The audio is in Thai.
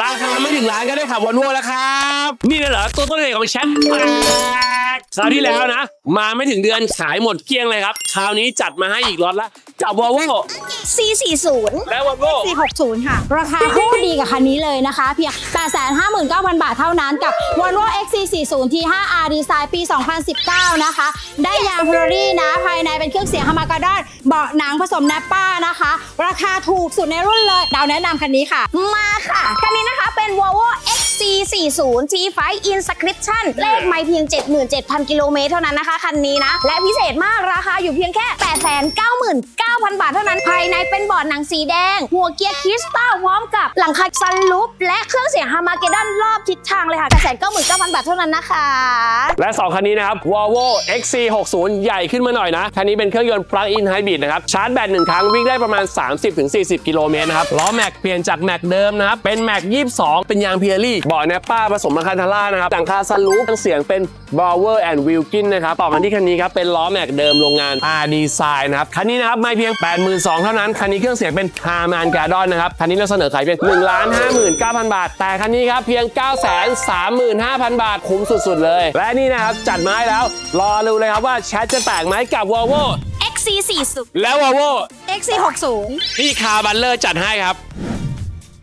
ราคาไม่ถึงล้านก็ได้ขับวอลโว่แล้วครับ นี่น่ะเหรอตัวต้นเหตุของแชมป์แปด คราวที่แล้วนะ มาไม่ถึงเดือนขายหมดเกลี้ยงเลยครับ คราวนี้จัดมาให้อีกล็อตละกับวอลโว่ C40 และวอลโว่460 ค่ะ ราคาคู่ดีกับคันนี้เลยนะคะ เพียง 859,000 บาทเท่านั้นกับ Volvo XC40 T5R Design ปี 2019 นะคะ ได้ยาง Ferrari นะ ภายในเป็นเครื่องเสียงฮามากาดอนเบาะหนังผสมแนปป้านะคะ ราคาถูกสุดในรุ่นเลย ดาวแนะนำคันนี้ค่ะ มาค่ะ คันนี้นะคะเป็น Volvo XC40 T5 Inscription เลขไม่เพียง 77,000 กิโลเมตรเท่านั้นนะคะ คันนี้นะ และพิเศษมากราคาอยู่เพียงแค่ 899,000 บาทเท่านั้น ภายในเป็นเบาะหนังสีแดง หัวเกียร์คริสตัลพร้อมกับหลังคาซันลูปและเครื่องเสียงฮามาเกดอนรอบทิศทางเลยค่ะ899,000บาทเท่านั้นนะคะ และ 2 คันนี้นะครับ Volvo XC60 ใหญ่ขึ้นมาหน่อยนะ คันนี้เป็นเครื่องยนต์ plug-in hybrid นะครับ ชาร์จแบตหนึ่งครั้งวิ่งได้ประมาณ 30-40 กิโลเมตรนะครับ ล้อแม็กเปลี่ยนจากแม็กเดิมนะครับ เป็นแม็ก22 เป็นยางเพียรี่เบาะแนปป้าผสมมาคาทาร่านะครับหลังคาซันรูฟเสียงเป็น Bauer and Wilkin นะครับ ต่อกันที่คันนี้ครับ เป็นล้อแม็กเดิมโรงงาน R Design นะครับ คันนี้นะครับ ไม่เพียง 82,000 เท่านั้น คันนี้เครื่องเสียงเป็น Harman Kardon นะครับ คันนี้เราเสนอขายเพียง 1 59,000 บาท แต่คันนี้ครับ เพียง 935,000 บาท คุ้มสุด ๆ เลย และนี่นะครับ จัดมาให้แล้ว รอดูเลยครับว่าแชทจะแตกไหมกับ Volvo XC40 และ Volvo XC60 ที่คาร์บัลเลอร์จัดให้ครับ